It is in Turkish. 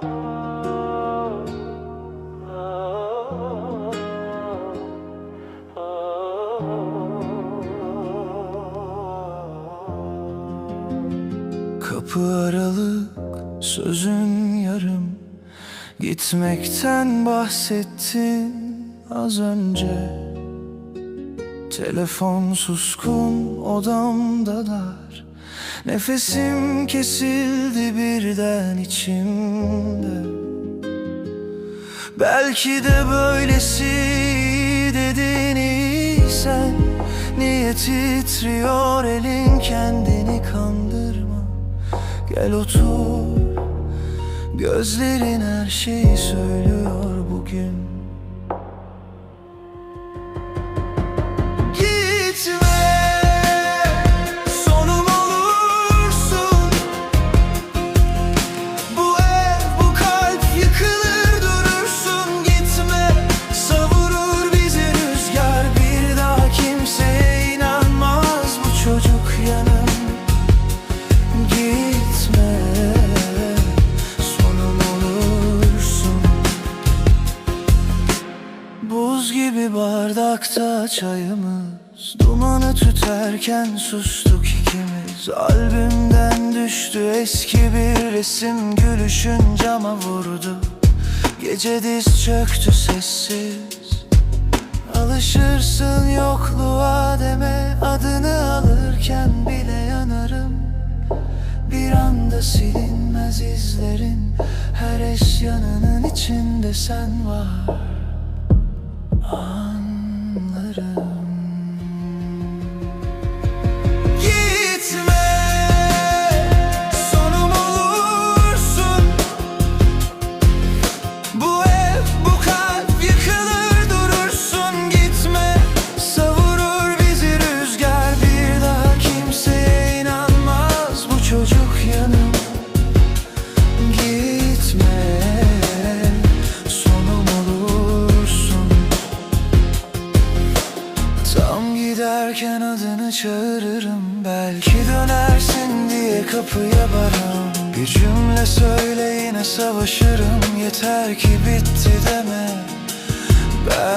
Kapı aralık sözün yarım. Gitmekten bahsettin az önce. Telefon suskun odamda dar Nefesim kesildi birden içimde. Belki de böylesi dedin sen Niye titriyor elin kendini kandırma? Gel otur Gözlerin her şeyi söylüyor bugün Buz gibi bardakta çayımız Dumanı tüterken sustuk ikimiz. Albümden düştü eski bir resim Gülüşün cama vurdu. Gece diz çöktü sessiz. Alışırsın yokluğa deme Adını alırken bile yanarım. Bir anda silinmez izlerin Her eşyanının içinde sen var Anlarım giderken adını çağırırım. Belki dönersin diye kapıya varım. Bir cümle söyle yine savaşırım. Yeter ki bitti deme. Ben